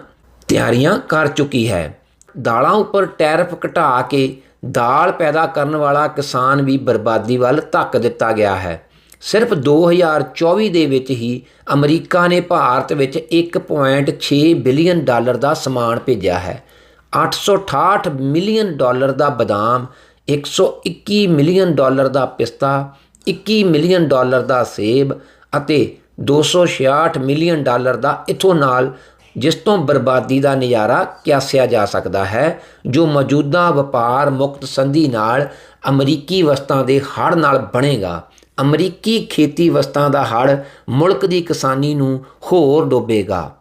ਤਿਆਰੀਆਂ ਕਰ ਚੁੱਕੀ ਹੈ। ਦਾਲਾਂ ਉੱਪਰ ਟੈਰਫ ਘਟਾ ਕੇ ਦਾਲ ਪੈਦਾ ਕਰਨ ਵਾਲਾ ਕਿਸਾਨ ਵੀ ਬਰਬਾਦੀ ਵੱਲ ਧੱਕ ਦਿੱਤਾ ਗਿਆ ਹੈ। ਸਿਰਫ 2024 ਦੇ ਵਿੱਚ ਹੀ ਅਮਰੀਕਾ ਨੇ ਭਾਰਤ ਵਿੱਚ 1.6 ਬਿਲੀਅਨ ਡਾਲਰ ਦਾ ਸਮਾਨ ਭੇਜਿਆ ਹੈ। 868 ਮਿਲੀਅਨ ਡਾਲਰ ਦਾ ਬਦਾਮ 121 ਮਿਲੀਅਨ ਡਾਲਰ ਦਾ ਪਿਸਤਾ 21 ਮਿਲੀਅਨ ਡਾਲਰ ਦਾ ਸੇਬ ਅਤੇ 266 ਮਿਲੀਅਨ ਡਾਲਰ ਦਾ ਇਥੋਨਾਲ ਜਿਸ ਤੋਂ ਬਰਬਾਦੀ ਦਾ ਨਜ਼ਾਰਾ ਕਿਆਸਿਆ ਜਾ ਸਕਦਾ ਹੈ, ਜੋ ਮੌਜੂਦਾ ਵਪਾਰ ਮੁਕਤ ਸੰਧੀ ਨਾਲ ਅਮਰੀਕੀ ਵਸਤਾਂ ਦੇ ਹੜ੍ਹ ਨਾਲ ਬਣੇਗਾ। ਅਮਰੀਕੀ ਖੇਤੀ ਵਸਤਾਂ ਦਾ ਹੜ੍ਹ ਮੁਲਕ ਦੀ ਕਿਸਾਨੀ ਨੂੰ ਹੋਰ ਡੋਬੇਗਾ।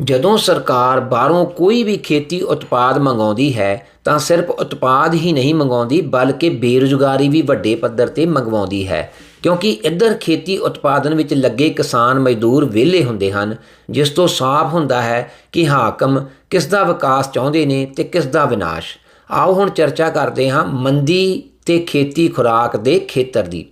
ਜਦੋਂ ਸਰਕਾਰ ਬਾਹਰੋਂ ਕੋਈ ਵੀ ਖੇਤੀ ਉਤਪਾਦ ਮੰਗਾਉਂਦੀ ਹੈ, ਤਾਂ ਸਿਰਫ ਉਤਪਾਦ ਹੀ ਨਹੀਂ ਮੰਗਾਉਂਦੀ, ਬਲਕਿ ਬੇਰੁਜ਼ਗਾਰੀ ਵੀ ਵੱਡੇ ਪੱਧਰ ਤੇ ਮੰਗਵਾਉਂਦੀ ਹੈ। ਕਿਉਂਕਿ ਇੱਧਰ ਖੇਤੀ ਉਤਪਾਦਨ ਵਿੱਚ ਲੱਗੇ ਕਿਸਾਨ ਮਜ਼ਦੂਰ ਵਿਹਲੇ ਹੁੰਦੇ ਹਨ, ਜਿਸ ਤੋਂ ਸਾਫ਼ ਹੁੰਦਾ ਹੈ ਕਿ ਹਾਕਮ ਕਿਸ ਦਾ ਵਿਕਾਸ ਚਾਹੁੰਦੇ ਨੇ ਤੇ ਕਿਸ ਦਾ ਵਿਨਾਸ਼। ਆਓ ਹੁਣ ਚਰਚਾ ਕਰਦੇ ਹਾਂ ਮੰਦੀ ਤੇ ਖੇਤੀ ਖੁਰਾਕ ਦੇ ਖੇਤਰ ਦੀ।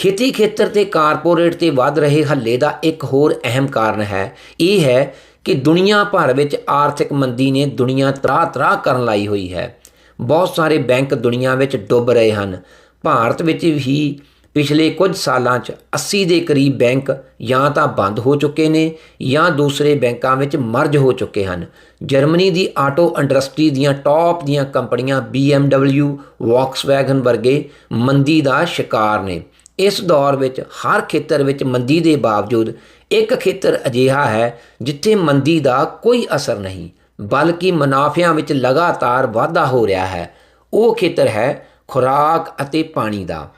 ਖੇਤੀ ਖੇਤਰ ਤੇ ਕਾਰਪੋਰੇਟ ਤੇ ਵੱਧ ਰਹੇ ਹੱਲੇ ਦਾ ਇੱਕ ਹੋਰ ਅਹਿਮ ਕਾਰਨ ਹੈ। ਇਹ ਹੈ ਕਿ ਦੁਨੀਆ ਭਰ ਵਿੱਚ ਆਰਥਿਕ ਮੰਦੀ ਨੇ ਦੁਨੀਆ ਤਰਾਹ-ਤਰਾਹ ਕਰਨ ਲਾਈ ਹੋਈ ਹੈ। ਬਹੁਤ ਸਾਰੇ ਬੈਂਕ ਦੁਨੀਆ ਵਿੱਚ ਡੁੱਬ ਰਹੇ ਹਨ। ਭਾਰਤ ਵਿੱਚ ਵੀ ਪਿਛਲੇ ਕੁਝ ਸਾਲਾਂ 'ਚ 80 ਦੇ ਕਰੀਬ ਬੈਂਕ ਜਾਂ ਤਾਂ ਬੰਦ ਹੋ ਚੁੱਕੇ ਨੇ ਜਾਂ ਦੂਸਰੇ ਬੈਂਕਾਂ ਵਿੱਚ ਮਰਜ ਹੋ ਚੁੱਕੇ ਹਨ। ਜਰਮਨੀ ਦੀ ਆਟੋ ਇੰਡਸਟਰੀ ਦੀਆਂ ਟੌਪ ਦੀਆਂ ਕੰਪਨੀਆਂ BMW ਵੌਕਸਵੈਗਨ ਵਰਗੇ ਮੰਦੀ ਦਾ ਸ਼ਿਕਾਰ ਨੇ। ਇਸ ਦੌਰ ਵਿੱਚ ਹਰ ਖੇਤਰ ਵਿੱਚ ਮੰਦੀ ਦੇ ਬਾਵਜੂਦ ਇੱਕ ਖੇਤਰ ਅਜਿਹਾ ਹੈ ਜਿੱਥੇ ਮੰਦੀ ਦਾ ਕੋਈ ਅਸਰ ਨਹੀਂ, ਬਲਕਿ ਮੁਨਾਫਿਆਂ ਵਿੱਚ ਲਗਾਤਾਰ ਵਾਧਾ ਹੋ ਰਿਹਾ ਹੈ। ਉਹ ਖੇਤਰ ਹੈ ਖੁਰਾਕ ਅਤੇ ਪਾਣੀ ਦਾ।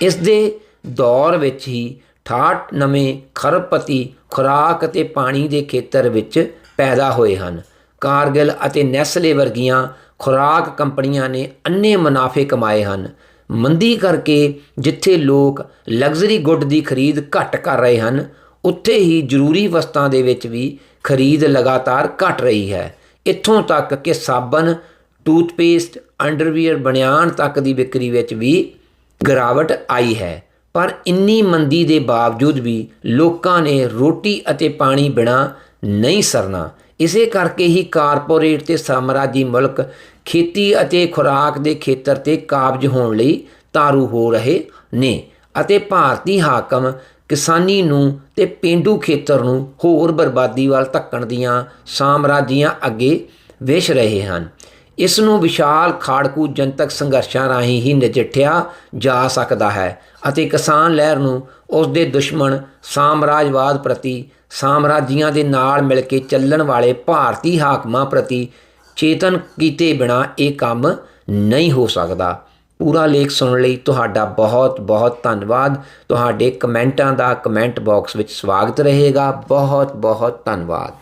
ਇਸ ਦੇ ਦੌਰ ਵਿੱਚ ਹੀ 68 ਨਵੇਂ ਖਰਬਪਤੀ, ਖੁਰਾਕ ਅਤੇ ਪਾਣੀ ਦੇ ਖੇਤਰ ਵਿੱਚ ਪੈਦਾ ਹੋਏ ਹਨ। ਕਾਰਗਿਲ ਅਤੇ ਨੈਸਲੇ ਵਰਗੀਆਂ ਖੁਰਾਕ ਕੰਪਨੀਆਂ ਨੇ ਅੰਨੇ ਮੁਨਾਫੇ ਕਮਾਏ ਹਨ। ਮੰਦੀ ਕਰਕੇ ਜਿੱਥੇ ਲੋਕ ਲਗਜ਼ਰੀ ਗੁੱਡ ਦੀ ਖਰੀਦ ਘੱਟ ਕਰ ਰਹੇ ਹਨ, ਉੱਥੇ ਹੀ ਜ਼ਰੂਰੀ ਵਸਤਾਂ ਦੇ ਵਿੱਚ ਵੀ ਖਰੀਦ ਲਗਾਤਾਰ ਘਟ ਰਹੀ ਹੈ। ਇੱਥੋਂ ਤੱਕ ਕਿ ਸਾਬਣ, ਟੂਥਪੇਸਟ, ਅੰਡਰਵੀਅਰ ਬਨਿਆਨ ਤੱਕ ਦੀ ਵਿਕਰੀ ਵਿੱਚ ਵੀ ਗਿਰਾਵਟ ਆਈ ਹੈ। ਪਰ ਇੰਨੀ ਮੰਦੀ ਦੇ ਬਾਵਜੂਦ ਵੀ ਲੋਕਾਂ ਨੇ ਰੋਟੀ ਅਤੇ ਪਾਣੀ ਬਿਨਾ ਨਹੀਂ ਸਰਨਾ। ਇਸੇ ਕਰਕੇ ਹੀ ਕਾਰਪੋਰੇਟ ਤੇ ਸਾਮਰਾਜੀ ਮੁਲਕ ਖੇਤੀ ਅਤੇ ਖੁਰਾਕ ਦੇ ਖੇਤਰ ਤੇ ਕਾਬਜ ਹੋਣ ਲਈ ਤਾਰੂ ਹੋ ਰਹੇ ਨੇ ਅਤੇ ਭਾਰਤੀ ਹਾਕਮ ਕਿਸਾਨੀ ਨੂੰ ਤੇ ਪਿੰਡੂ ਖੇਤਰ ਨੂੰ ਹੋਰ ਬਰਬਾਦੀ ਵੱਲ ਧੱਕਣ ਦੀਆਂ ਸਾਮਰਾਜੀਆਂ ਅੱਗੇ ਵਿਸ਼ ਰਹੇ ਹਨ। ਇਸ ਨੂੰ ਵਿਸ਼ਾਲ ਖਾੜਕੂ ਜਨਤਕ ਸੰਘਰਸ਼ਾਂ ਰਾਹੀਂ ਹੀ ਨਜਿੱਠਿਆ ਜਾ ਸਕਦਾ ਹੈ ਅਤੇ ਕਿਸਾਨ ਲਹਿਰ ਨੂੰ ਉਸ ਦੇ ਦੁਸ਼ਮਣ ਸਾਮਰਾਜਵਾਦ ਪ੍ਰਤੀ ਸਾਮਰਾਜੀਆਂ ਦੇ ਨਾਲ ਮਿਲ ਕੇ ਚੱਲਣ ਵਾਲੇ ਭਾਰਤੀ ਹਾਕਮਾਂ ਪ੍ਰਤੀ ਚੇਤਨ ਕੀਤੇ ਬਿਨਾ ਇਹ ਕੰਮ ਨਹੀਂ ਹੋ ਸਕਦਾ। ਪੂਰਾ ਲੇਖ ਸੁਣਨ ਲਈ ਤੁਹਾਡਾ ਬਹੁਤ ਬਹੁਤ ਧੰਨਵਾਦ। ਤੁਹਾਡੇ ਕਮੈਂਟਾਂ ਦਾ ਕਮੈਂਟ ਬਾਕਸ ਵਿੱਚ ਸਵਾਗਤ ਰਹੇਗਾ। ਬਹੁਤ ਬਹੁਤ ਧੰਨਵਾਦ।